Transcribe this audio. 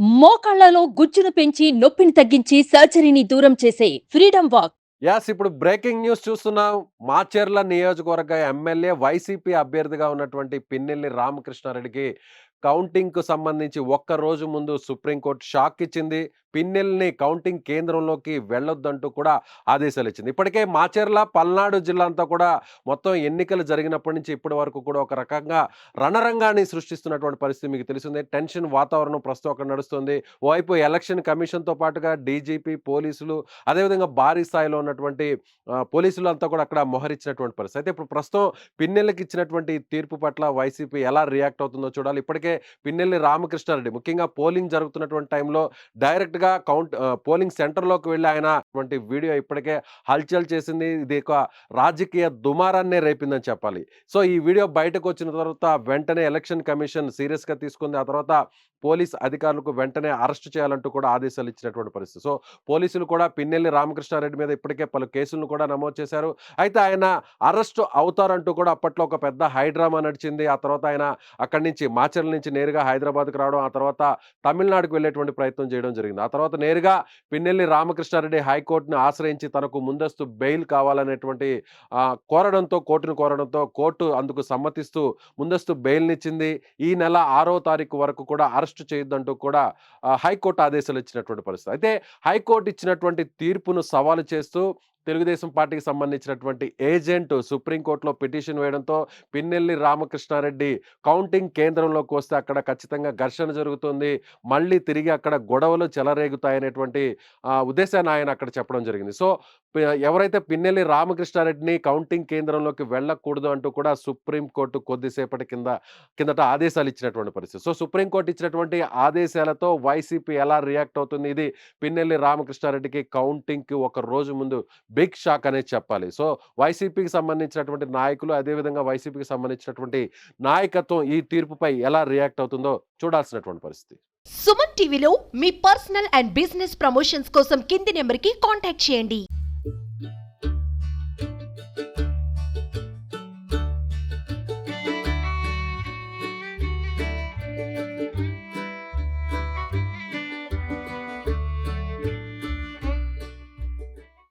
మోకాళ్ళలో గుజ్జును పెంచి నొప్పిని తగ్గించి సర్జరీని దూరం చేసే ఫ్రీడమ్ వాక్. యాస్ ఇప్పుడు బ్రేకింగ్ న్యూస్ చూస్తున్నాం. మాచర్ల నియోజకవర్గ ఎమ్మెల్యే వైసీపీ అభ్యర్థిగా ఉన్నటువంటి పిన్నెల్లి రామకృష్ణారెడ్డికి కౌంటింగ్కు సంబంధించి ఒక్క రోజు ముందు సుప్రీంకోర్టు షాక్ ఇచ్చింది పిన్నెల్ని కౌంటింగ్ కేంద్రంలోకి వెళ్ళొద్దంటూ కూడా ఆదేశాలు ఇచ్చింది ఇప్పటికే మాచేర్ల పల్నాడు జిల్లా అంతా కూడా మొత్తం ఎన్నికలు జరిగినప్పటి నుంచి ఇప్పటి వరకు కూడా ఒక రకంగా రణరంగాన్ని సృష్టిస్తున్నటువంటి పరిస్థితి మీకు తెలిసిందే. టెన్షన్ వాతావరణం ప్రస్తుతం అక్కడ నడుస్తుంది. ఓవైపు ఎలక్షన్ కమిషన్తో పాటుగా డీజీపీ పోలీసులు అదేవిధంగా భారీ స్థాయిలో ఉన్నటువంటి పోలీసులు అంతా కూడా అక్కడ మొహరించినటువంటి పరిస్థితి. అయితే ఇప్పుడు ప్రస్తుతం పిన్నెల్లికి ఇచ్చినటువంటి తీర్పు పట్ల వైసీపీ ఎలా రియాక్ట్ అవుతుందో చూడాలి. ఇప్పటికే పిన్నెల్లి రామకృష్ణారెడ్డి. ముఖ్యంగా పోలింగ్ జరుగుతున్నటువంటి టైంలో డైరెక్ట్గా కౌంట్ పోలింగ్ సెంటర్లోకి వెళ్ళి ఆయన అటువంటి వీడియో ఇప్పటికే హల్చల్ చేసింది. ఇది ఒక రాజకీయ దుమారాన్నే రేపిందని చెప్పాలి. సో ఈ వీడియో బయటకు వచ్చిన తర్వాత వెంటనే ఎలక్షన్ కమిషన్ సీరియస్గా తీసుకుంది. ఆ తర్వాత పోలీస్ అధికారులకు వెంటనే అరెస్ట్ చేయాలంటూ కూడా ఆదేశాలు ఇచ్చినటువంటి పరిస్థితి. సో పోలీసులు కూడా పిన్నెల్లి రామకృష్ణారెడ్డి మీద ఇప్పటికే పలు కేసులను కూడా నమోదు చేశారు. అయితే ఆయన అరెస్ట్ అవుతారంటూ కూడా అప్పట్లో ఒక పెద్ద హైడ్రామా నడిచింది. ఆ తర్వాత ఆయన అక్కడి నుంచి మాచర్ల నుంచి నేరుగా హైదరాబాద్కి రావడం ఆ తర్వాత తమిళనాడుకు వెళ్ళేటువంటి ప్రయత్నం చేయడం జరిగింది. ఆ తర్వాత నేరుగా పిన్నెల్లి రామకృష్ణారెడ్డి హైకోర్టును ఆశ్రయించి తనకు ముందస్తు బెయిల్ కావాలనేటువంటి కోరడంతో కోర్టును కోరడంతో కోర్టు అందుకు సమ్మతిస్తూ ముందస్తు బెయిల్నిచ్చింది. ఈ నెల ఆరో తారీఖు వరకు కూడా అరెస్ట్ చేయొద్దంటూ కూడా హైకోర్టు ఆదేశాలు ఇచ్చినటువంటి పరిస్థితి. అయితే హైకోర్టు ఇచ్చినటువంటి తీర్పును సవాలు చేస్తూ తెలుగుదేశం పార్టీకి సంబంధించినటువంటి ఏజెంట్ సుప్రీంకోర్టులో పిటిషన్ వేయడంతో పిన్నెల్లి రామకృష్ణారెడ్డి కౌంటింగ్ కేంద్రంలోకి వస్తే అక్కడ ఖచ్చితంగా ఘర్షణ జరుగుతుంది. మళ్ళీ తిరిగి అక్కడ గొడవలు చెలరేగుతాయనేటువంటి ఉద్దేశాన్ని ఆయన అక్కడ చెప్పడం జరిగింది. సో ఎవరైతే పిన్నెల్లి రామకృష్ణారెడ్డిని కౌంటింగ్ కేంద్రంలోకి వెళ్ళకూడదు అంటూ కూడా సుప్రీంకోర్టు కొద్దిసేపటి కింద కిందట ఆదేశాలు ఇచ్చినటువంటి పరిస్థితి. సో సుప్రీంకోర్టు ఇచ్చినటువంటి ఆదేశాలతో వైసీపీ ఎలా రియాక్ట్ అవుతుంది? ఇది పిన్నెల్లి రామకృష్ణారెడ్డికి కౌంటింగ్కి ఒక రోజు ముందు బిగ్ షాక్ అనేది చెప్పాలి. సో వైసీపీకి సంబంధించినటువంటి నాయకులు అదేవిధంగా వైసీపీకి సంబంధించినటువంటి నాయకత్వం ఈ తీర్పుపై ఎలా రియాక్ట్ అవుతుందో చూడాల్సినటువంటి పరిస్థితి. సుమన్ టీవీలో మీ పర్సనల్ అండ్ బిజినెస్ ప్రమోషన్స్ కోసం కింది నెంబర్కి కాంటాక్ట్ చేయండి.